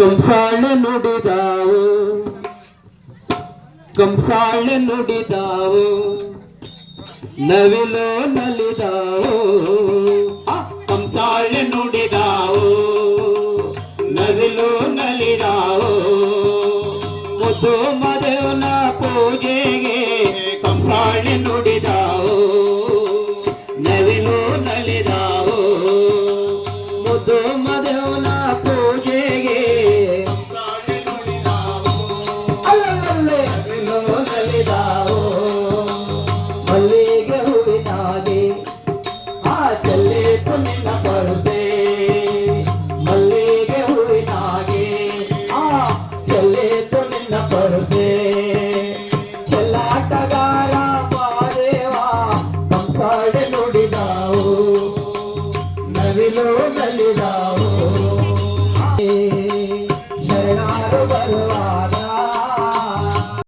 ಕಂಸಾಳೆ ನುಡಿದಾವು. ಕಂಸಾಳೆ ನುಡಿದಾವು. ನವಿಲು ನಲಿದಾವು. ಕಂಸಾಳೆ ನುಡಿದಾವು. ನವಿಲು ನಲಿದಾವು. ಮುದ್ದು ಮದೇವನ ಪೂಜೆಗೆ ಕಂಸಾಳೆ ನುಡಿದಾವು. ನವಿಲು ನಲಿದಾವು. ಮುದ್ದು ನಿನ್ನ ಪರಸೆ. ಚೆಲ್ಲಾಟಗಾರ ಮಾದೇವ ಕಂಸಾಳೆ ನುಡಿದಾವು. ನವಿಲು ನಲಿದಾವು. ಶರಣಾರು